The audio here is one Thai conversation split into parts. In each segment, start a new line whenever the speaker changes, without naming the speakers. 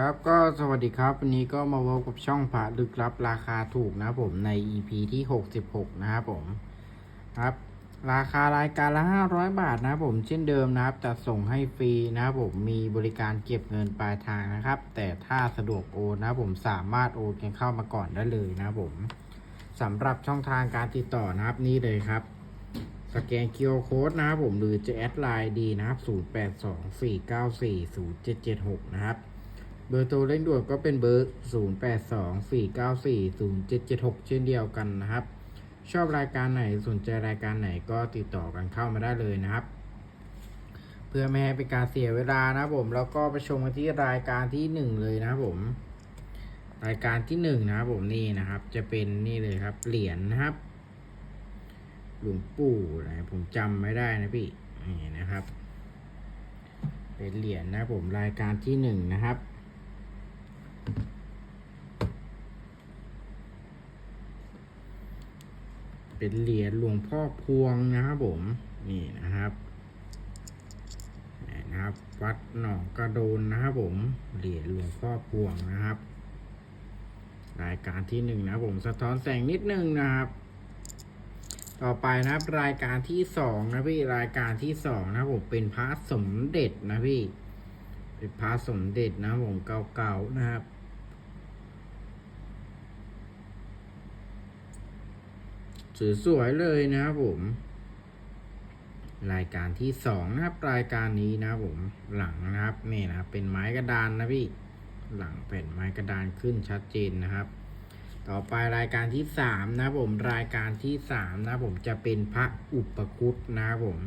ครับก็สวัสดีครับ วันนี้ก็มาพบกับช่องผาลึกลับราคาถูกนะครับผมใน EP ที่ 66 นะครับผมครับ ราคารายการละ 500 บาทนะครับผมเช่นเดิมนะครับจะส่งให้ฟรีนะครับผมมีบริการเก็บเงินปลายทางนะครับ แต่ถ้าสะดวกโอนนะครับผมสามารถโอนกันเข้ามาก่อนได้เลยนะครับผมสำหรับช่องทางการติดต่อนะครับนี่เลยครับสแกน QR Code นะครับผมหรือจะแอดไลน์ดีนะครับ 0824940776 นะครับ บอร์โทรเร่งด่วนก็เป็นเบอร์ 0824940776 เช่นเดียวกันนะครับ ชอบรายการไหนสนใจรายการไหนก็ติดต่อกันเข้ามาได้เลยนะครับ เพื่อไม่ให้เป็นการเสียเวลานะผม แล้วก็ไปชมกันที่รายการที่หนึ่งเลยนะครับผม รายการที่หนึ่งนะครับผมนี่นะครับ จะเป็นนี่เลยครับ เหรียญนะครับ หลวงปู่นะผมจำไม่ได้นะพี่นี่นะครับ เป็นเหรียญนะผมรายการที่หนึ่งนะครับ เป็นเหรียญหลวงพ่อพวงนะครับผม นี่นะครับนี่นะครับ วัดหนองกระโดนนะครับผม เหรียญหลวงพ่อพวงนะครับ รายการที่หนึ่งนะผมสะท้อนแสงนิดนึงนะครับ ต่อไปนะครับ รายการที่สองนะพี่รายการที่สองนะผมเป็นพระสมเด็จนะพี่ เป็นพระสมเด็จนะผมเก่าๆนะครับ สวยๆเลยนะครับผม รายการที่สองนะครับ รายการนี้นะครับผมหลังนะครับนี่นะครับเป็นไม้กระดานนะพี่หลังแผ่นไม้กระดานขึ้นชัดเจนนะครับ ต่อไปรายการที่สามนะผมรายการที่สามนะผมจะเป็นพระอุปคุตนะผม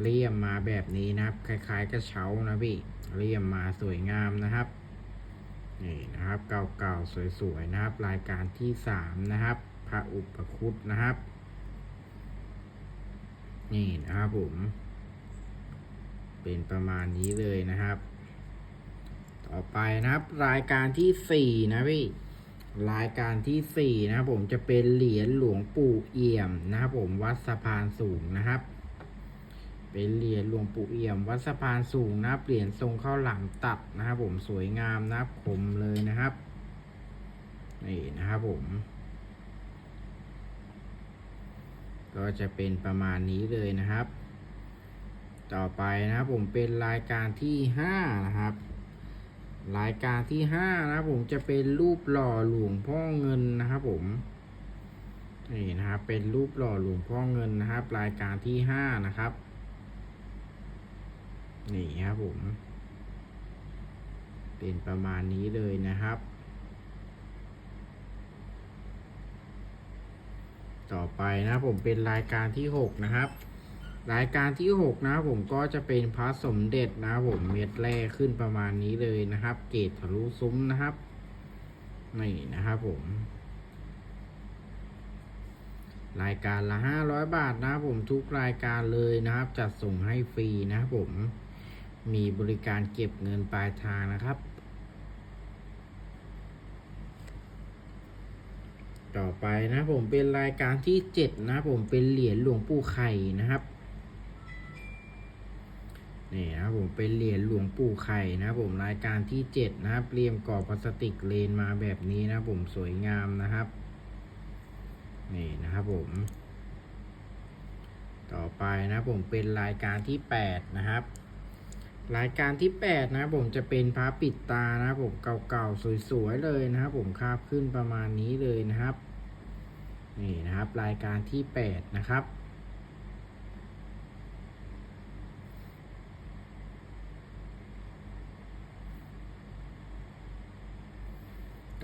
เลี่ยมมาแบบนี้นะครับ คล้ายๆกระเช้านะพี่เลี่ยมมาสวยงามนะครับนี่นะครับเก่าๆสวยๆนะครับ รายการที่สามนะครับ ระอุปคุตนะครับ นี่นะครับผม เป็นประมาณนี้เลยนะครับ ต่อไปนะครับ รายการที่สี่นะพี่รายการที่สี่นะครับผมจะเป็นเหรียญหลวงปู่เอี่ยมนะครับผมวัดสะพานสูงนะครับ เป็นเหรียญหลวงปู่เอี่ยม วัดสะพานสูงนะครับเหรียญทรงข้าวหลามตัดนะครับผมสวยงามนะครับคมเลยนะครับนี่นะครับผม ก็จะเป็นประมาณนี้เลยนะครับ ต่อไปนะครับผมเป็นรายการที่ห้านะครับรายการที่ห้านะครับผมจะเป็นรูปหล่อหลวงพ่อเงินนะครับผมนี่นะครับเป็นรูปหล่อหลวงพ่อเงินนะครับ รายการที่ห้านะครับนี่ครับผม เป็นประมาณนี้เลยนะครับ ต่อไปนะผมเป็นรายการที่หกนะครับ รายการที่หกนะผมก็จะเป็นพระสมเด็จนะผมเม็ดแรกขึ้นประมาณนี้เลยนะครับ เกตทะลุซุ้มนะครับนี่นะครับผมรายการละห้าร้อยบาทนะผมทุกรายการเลยนะครับ จัดส่งให้ฟรีนะผม มีบริการเก็บเงินปลายทางนะครับ ต่อไปนะผมเป็นรายการที่เจ็ดนะผมเป็นเหรียญหลวงปู่ไข่นะครับนี่นะผมเป็นเหรียญหลวงปู่ไข่นะผมรายการที่เจ็ดนะครับเรียมกรอบพลาสติกเลนมาแบบนี้นะผมสวยงามนะครับนี่นะครับผม ต่อไปนะผมเป็นรายการที่แปดนะครับรายการที่แปดนะผมจะเป็นพระปิดตานะผมเก่าๆสวยๆเลยนะครับผมคาบขึ้นประมาณนี้เลยนะครับ นี่นะครับ รายการที่แปดนะครับ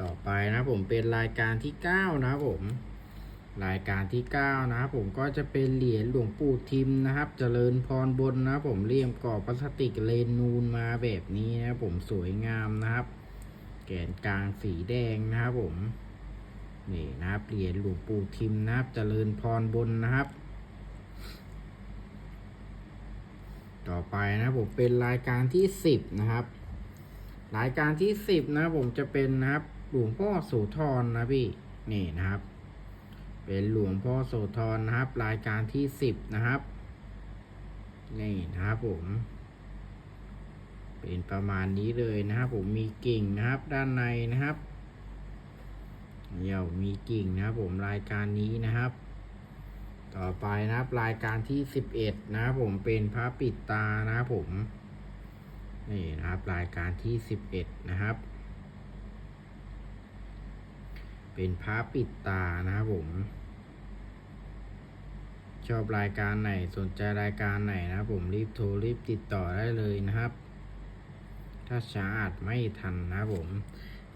ต่อไปนะผมเป็นรายการที่ 9 นะผม รายการที่ 9 นะผมก็จะเป็นเหรียญหลวงปู่ทิมนะครับ เจริญพรบนนะผมเรียมกรอบพลาสติกเลนนูนมาแบบนี้นะผมสวยงามนะครับ แกนกลางสีแดงนะครับผม นี่นะครับเหรียญหลวงปู่ทิมนะครับเจริญพรบนนะครับ ต่อไปนะผมเป็นรายการที่10นะครับ รายการที่10นะผมจะเป็นนะครับหลวงพ่อโสธรนะพี่นี่นะครับ เป็นหลวงพ่อโสธรนะครับ รายการที่10นะครับนี่นะครับผม เป็นประมาณนี้เลยนะครับผมมีกิ่งนะครับด้านในนะครับ เดี๋ยวมีกิ่งนะครับผมรายการนี้นะครับ ต่อไปนะครับรายการที่สิบเอ็ดนะครับผมเป็นพระปิดตานะครับผมนี่นะครับรายการที่สิบเอ็ดนะครับ เป็นพระปิดตานะครับผมชอบรายการไหนสนใจรายการไหนนะผมรีบโทรรีบติดต่อได้เลยนะครับ ถ้าช้าอาจไม่ทันนะผม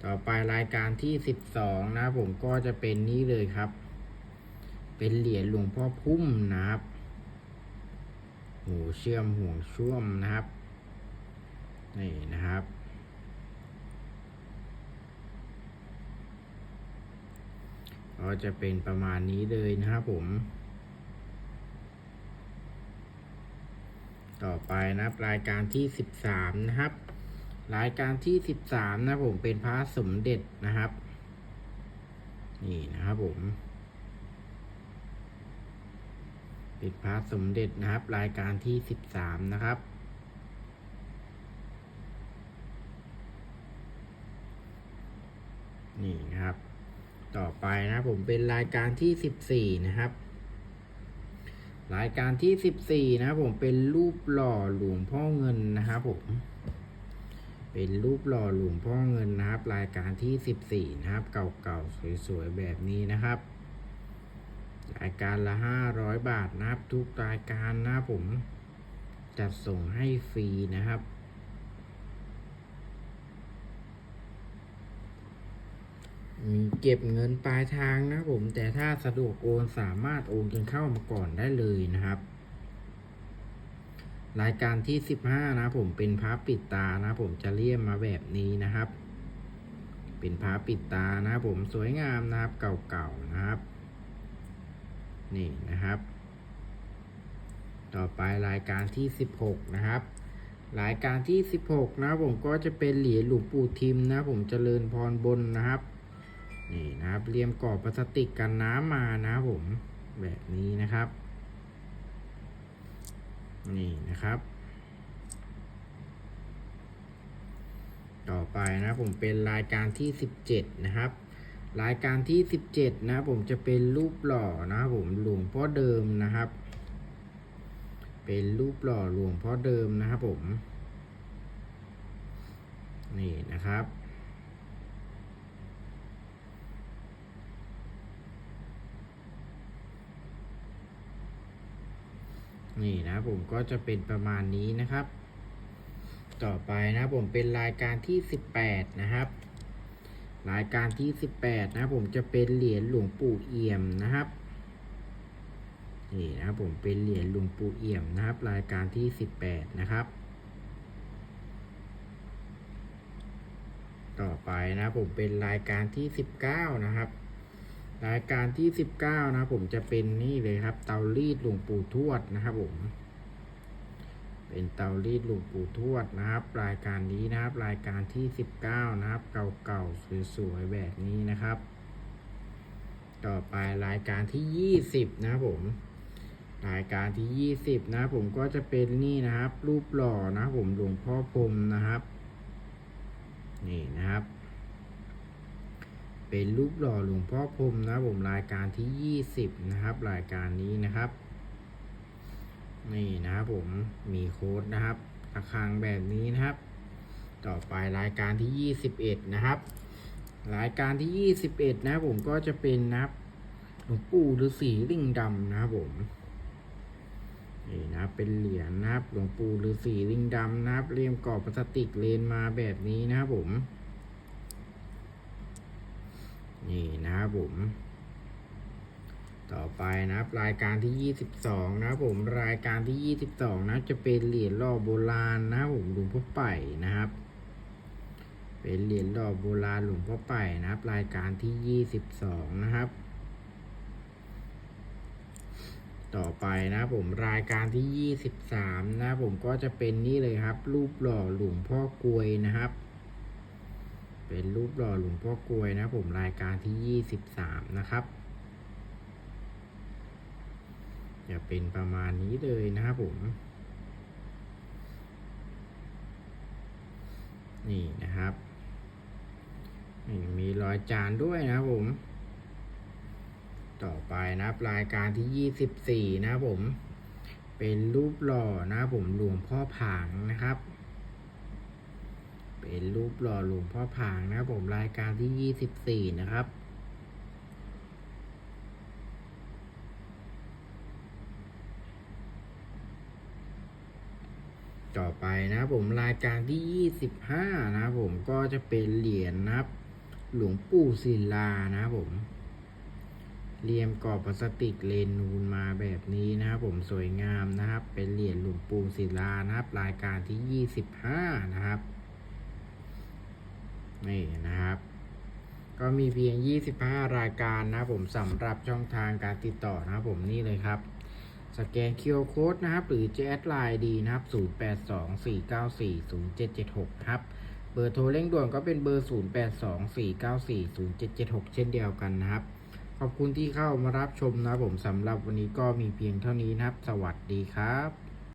ต่อไปรายการที่สิบสองนะผมก็จะเป็นนี้เลยครับ เป็นเหรียญหลวงพ่อพุ่มนะครับหูเชื่อมห่วงช่วมนะครับ นี่นะครับ ก็จะเป็นประมาณนี้เลยนะครับผม ต่อไปนะครับรายการที่สิบสามนะครับ รายการที่สิบสามนะผมเป็นพระสมเด็จนะครับ นี่นะครับผมเป็นพระสมเด็จนะครับ รายการที่สิบสามนะครับ นี่นะครับ ต่อไปนะผมเป็นรายการที่สิบสี่นะครับ รายการที่สิบสี่นะผมเป็นรูปหล่อหลวงพ่อเงินนะครับผม เป็นรูปหล่อหลวงพ่อเงินนะครับ รายการที่สิบสี่นะครับ เก่าๆ สวยๆ แบบนี้นะครับ รายการละห้าร้อยบาทนะครับ ทุกรายการนะผมจัดส่งให้ฟรีนะครับ มีเก็บเงินปลายทางนะผม แต่ถ้าสะดวกโอนสามารถโอนกันเข้ามาก่อนได้เลยนะครับ รายการที่สิบห้านะผมเป็นพระปิดตานะผมจะเลี่ยมมาแบบนี้นะครับ เป็นพระปิดตานะผมสวยงามนะครับเก่าๆนะครับ นี่นะครับ ต่อไปรายการที่สิบหกนะครับรายการที่สิบหกนะผมก็จะเป็นเหรียญหลวงปู่ทิมนะผมเจริญพรบนนะครับนี่นะครับเรียมกรอบพลาสติกกันน้ำมานะผมแบบนี้นะครับ นี่นะครับ ต่อไปนะผมเป็นรายการที่สิบเจ็ดนะครับ รายการที่สิบเจ็ดนะผมจะเป็นรูปหล่อนะผมหลวงพ่อเดิมนะครับ เป็นรูปหล่อหลวงพ่อเดิมนะครับผม นี่นะครับ นี่นะผมก็จะเป็นประมาณนี้นะครับ ต่อไปนะผมเป็นรายการที่ 18 นะครับ รายการที่ 18 นะผมจะเป็นเหรียญหลวงปู่เอี่ยมนะครับนี่นะครับผมเป็นเหรียญหลวงปู่เอี่ยมนะครับ รายการที่ 18 นะครับ ต่อไปนะผมเป็นรายการที่ 19 นะครับ รายการที่ 19 นะผมจะเป็นนี่เลยครับ เตารีดหลวงปู่ทวดนะครับผม เป็นเตารีดหลวงปู่ทวดนะครับ รายการนี้นะครับ รายการที่ 19 นะครับ เก่าๆสวยๆแบบนี้นะครับ ต่อไปรายการที่ 20 นะครับผมรายการที่ 20 นะผมก็จะเป็นนี่นะครับ รูปหล่อนะผมหลวงพ่อพรมนะครับ นี่นะครับ เป็นรูปหล่อหลวงพ่อพรมนะผมรายการที่ 20 นะครับ รายการนี้นะครับ นี่นะครับผมมีโค้ดนะครับระฆังแบบนี้นะครับ ต่อไปรายการที่ 21 นะครับ รายการที่ 21 นะผมก็จะเป็นนะครับหลวงปู่ฤาษีลิงดำนะครับผมนี่นะเป็นเหรียญนะครับหลวงปู่ฤาษีลิงดำนะครับเรียมกรอบพลาสติกเลนมาแบบนี้นะครับผม นี่นะครับผม ต่อไปนะครับรายการที่22นะครับผมรายการที่22นะจะเป็นเหรียญหล่อโบราณนะครับผมหลวงพ่อไป่นะครับ เป็นเหรียญหล่อโบราณหลวงพ่อไป่นะครับ รายการที่22นะครับต่อไปนะผมรายการที่ 23 นะผมก็จะเป็นนี่เลยครับ รูปหล่อหลวงพ่อกลวยนะครับ เป็นรูปหล่อหลวงพ่อกลวยนะผมรายการที่ 23 นะครับจะเป็นประมาณนี้เลยนะครับผม นี่นะครับนี่มีรอยจานด้วยนะครับผม ต่อไปนะครับรายการที่ยี่สิบสี่นะครับผม เป็นรูปหล่อนะครับผมหลวงพ่อผางนะครับ เป็นรูปหล่อหลวงพ่อผางนะครับผมรายการที่ยี่สิบสี่นะครับ ต่อไปนะผมรายการที่ยี่สิบห้านะผมก็จะเป็นเหรียญนะครับ หลวงปู่ศิลานะผมเรียมกรอบพลาสติกเลนนูนมาแบบนี้นะครับผมสวยงามนะครับ เป็นเหรียญหลวงปู่ศิลานะครับ รายการที่ยี่สิบห้านะครับ นี่นะครับ ก็มีเพียง 25 รายการนะผมสำหรับช่องทางการติดต่อนะผมนี่เลยครับ สแกน QR Code นะครับ หรือจะแอดไลน์ดีนะครับ 0824940776 ครับ เบอร์โทรเร่งด่วนก็เป็นเบอร์ 0824940776 เช่นเดียวกันนะครับ ขอบคุณที่เข้ามารับชมนะผมสำหรับวันนี้ก็มีเพียงเท่านี้นะครับ สวัสดีครับ